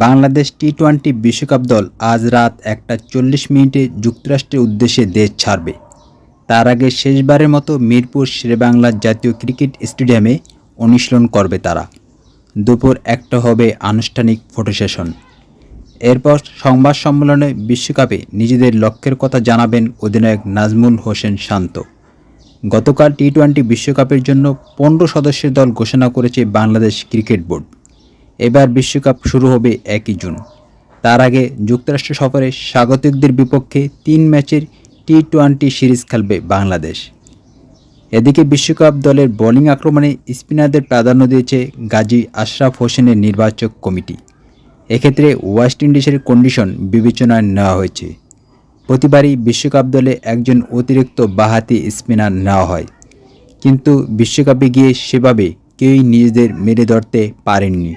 Bangladesh T twenty বিশ্বকাপ দল আজ রাত একটা চল্লিশ মিনিটে যুক্তরাষ্ট্রের উদ্দেশ্যে দেশ ছাড়বে। তার আগে শেষবারের মতো মিরপুর শেরেবাংলা জাতীয় ক্রিকেট স্টেডিয়ামে অনুশীলন করবে তারা। দুপুর একটা হবে আনুষ্ঠানিক ফটো সেশন। এরপর সংবাদ সম্মেলনে বিশ্বকাপে নিজেদের লক্ষ্যের কথা জানাবেন অধিনায়ক নাজমুল হোসেন শান্ত। গতকাল টি টোয়েন্টি বিশ্বকাপের জন্য পনেরো সদস্যের দল ঘোষণা করেছে বাংলাদেশ ক্রিকেট বোর্ড। এবার বিশ্বকাপ শুরু হবে একই জুন। তার আগে যুক্তরাষ্ট্র সফরে স্বাগতিকদের বিপক্ষে তিন ম্যাচের টি টোয়েন্টি সিরিজ খেলবে বাংলাদেশ। এদিকে বিশ্বকাপ দলের বোলিং আক্রমণে স্পিনারদের প্রাধান্য দিয়েছে গাজী আশরাফ হোসেনের নির্বাচক কমিটি। এক্ষেত্রে ওয়েস্ট ইন্ডিজের কন্ডিশন বিবেচনায় নেওয়া হয়েছে। প্রতিবারই বিশ্বকাপ দলে একজন অতিরিক্ত বাহাতি স্পিনার নেওয়া হয়। কিন্তু বিশ্বকাপে গিয়ে সেভাবে কেউই নিজেদের মেরে ধরতে পারেননি।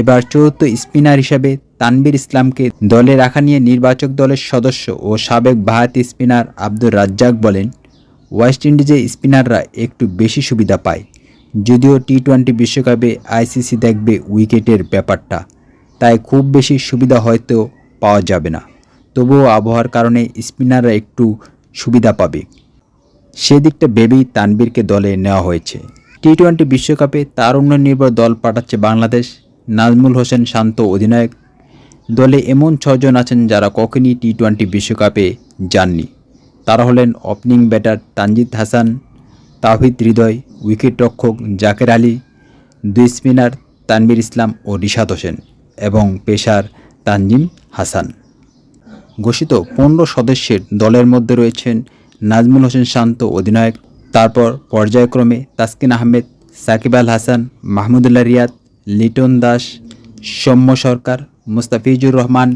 এবার চতুর্থ স্পিনার হিসাবে তানবীর ইসলামকে দলে রাখা নিয়ে নির্বাচক দলের সদস্য ও সাবেক বাহাতি স্পিনার আব্দুর রাজ্জাক বলেন, ওয়েস্ট ইন্ডিজের স্পিনাররা একটু বেশি সুবিধা পায়। যদিও টি টোয়েন্টি বিশ্বকাপে আইসিসি দেখবে উইকেটের ব্যাপারটা, তাই খুব বেশি সুবিধা হয়তো পাওয়া যাবে না। তবুও আবহাওয়ার কারণে স্পিনাররা একটু সুবিধা পাবে। সেদিকটা ভেবেই তানবীরকে দলে নেওয়া হয়েছে। টি টোয়েন্টি বিশ্বকাপে তারুণ্য নির্ভর দল পাঠাচ্ছে বাংলাদেশ। নাজমুল হোসেন শান্ত অধিনায়ক। দলে এমন ছজন আছেন যারা কখনই টি টোয়েন্টি বিশ্বকাপে যাননি। তারা হলেন ওপেনিং ব্যাটার তানজিদ হাসান তাহিদ হৃদয়, উইকেটরক্ষক জাকের আলী, দুই স্পিনার তানবীর ইসলাম ও রিশাদ হোসেন এবং পেশার তানজিম হাসান। ঘোষিত পনেরো সদস্যের দলের মধ্যে রয়েছেন নাজমুল হোসেন শান্ত অধিনায়ক। তারপর পর্যায়ক্রমে তাসকিন আহমেদ, সাকিব আল হাসান, মাহমুদুল্লাহ রিয়াদ লিটন দাস, সৌম্য সরকার, মুস্তাফিজুর রহমান,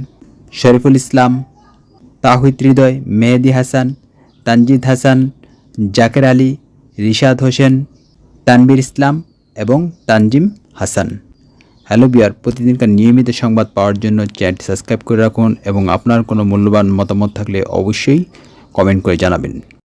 শরীফুল ইসলাম, তাহিদ হৃদয়, মেহেদি হাসান, তানজিদ হাসান, জাকের আলী, রিশাদ হোসেন তানবীর ইসলাম এবং তানজিম হাসান। হ্যালো বিয়ার প্রতিদিনকার নিয়মিত সংবাদ পাওয়ার জন্য চ্যানেলটি সাবস্ক্রাইব করে রাখুন এবং আপনার কোনো মূল্যবান মতামত থাকলে অবশ্যই কমেন্ট করে জানাবেন।